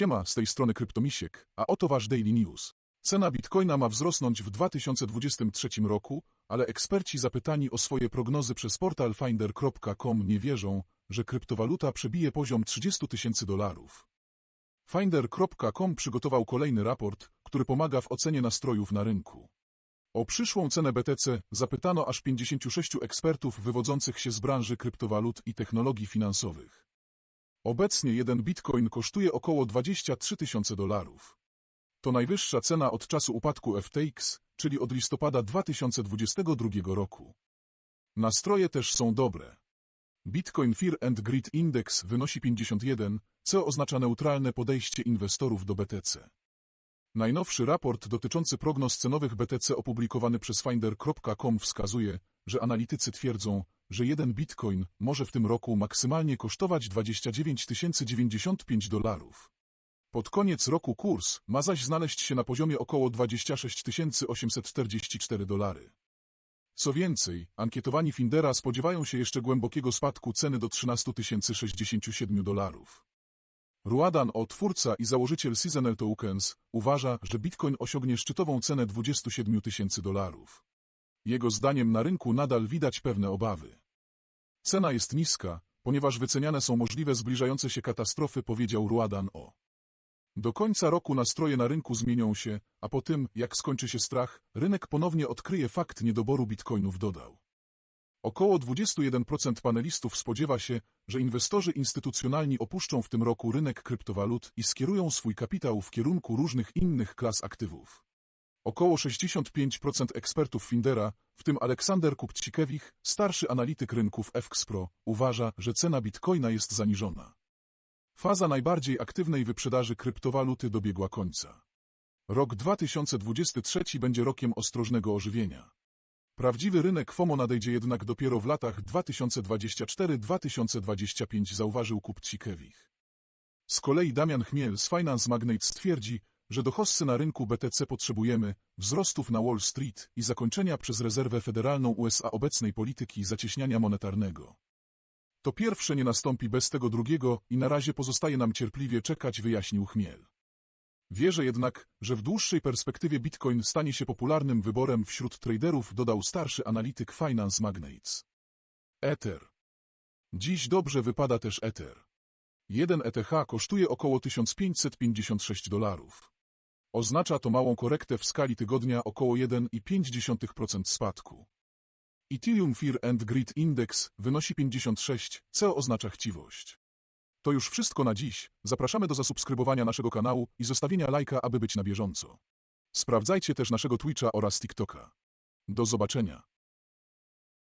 Siema, z tej strony Kryptomisiek, a oto wasz Daily News. Cena bitcoina ma wzrosnąć w 2023 roku, ale eksperci zapytani o swoje prognozy przez portal finder.com nie wierzą, że kryptowaluta przebije poziom 30 tysięcy dolarów. Finder.com przygotował kolejny raport, który pomaga w ocenie nastrojów na rynku. O przyszłą cenę BTC zapytano aż 56 ekspertów wywodzących się z branży kryptowalut i technologii finansowych. Obecnie jeden bitcoin kosztuje około 23 tysiące dolarów. To najwyższa cena od czasu upadku FTX, czyli od listopada 2022 roku. Nastroje też są dobre. Bitcoin Fear and Greed Index wynosi 51, co oznacza neutralne podejście inwestorów do BTC. Najnowszy raport dotyczący prognoz cenowych BTC opublikowany przez Finder.com wskazuje, że analitycy twierdzą, że jeden bitcoin może w tym roku maksymalnie kosztować 29 095 dolarów. Pod koniec roku kurs ma zaś znaleźć się na poziomie około 26 844 dolary. Co więcej, ankietowani Findera spodziewają się jeszcze głębokiego spadku ceny do 13 067 dolarów. Ruadan O, twórca i założyciel Seasonal Tokens, uważa, że Bitcoin osiągnie szczytową cenę 27 tysięcy dolarów. Jego zdaniem na rynku nadal widać pewne obawy. Cena jest niska, ponieważ wyceniane są możliwe zbliżające się katastrofy, powiedział Ruadan O. Do końca roku nastroje na rynku zmienią się, a po tym, jak skończy się strach, rynek ponownie odkryje fakt niedoboru bitcoinów, dodał. Około 21% panelistów spodziewa się, że inwestorzy instytucjonalni opuszczą w tym roku rynek kryptowalut i skierują swój kapitał w kierunku różnych innych klas aktywów. Około 65% ekspertów Findera, w tym Aleksander Kupcikiewicz, starszy analityk rynków FXPro, uważa, że cena bitcoina jest zaniżona. Faza najbardziej aktywnej wyprzedaży kryptowaluty dobiegła końca. Rok 2023 będzie rokiem ostrożnego ożywienia. Prawdziwy rynek FOMO nadejdzie jednak dopiero w latach 2024-2025, zauważył Kupcikiewicz. Z kolei Damian Chmiel z Finance Magnate stwierdzi, że do hossy na rynku BTC potrzebujemy wzrostów na Wall Street i zakończenia przez rezerwę federalną USA obecnej polityki zacieśniania monetarnego. To pierwsze nie nastąpi bez tego drugiego i na razie pozostaje nam cierpliwie czekać, wyjaśnił Chmiel. Wierzę jednak, że w dłuższej perspektywie Bitcoin stanie się popularnym wyborem wśród traderów, dodał starszy analityk Finance Magnates. Ether. Dziś dobrze wypada też Ether. Jeden ETH kosztuje około 1556 dolarów. Oznacza to małą korektę w skali tygodnia około 1,5% spadku. Ethereum Fear and Greed Index wynosi 56, co oznacza chciwość. To już wszystko na dziś. Zapraszamy do zasubskrybowania naszego kanału i zostawienia lajka, aby być na bieżąco. Sprawdzajcie też naszego Twitcha oraz TikToka. Do zobaczenia.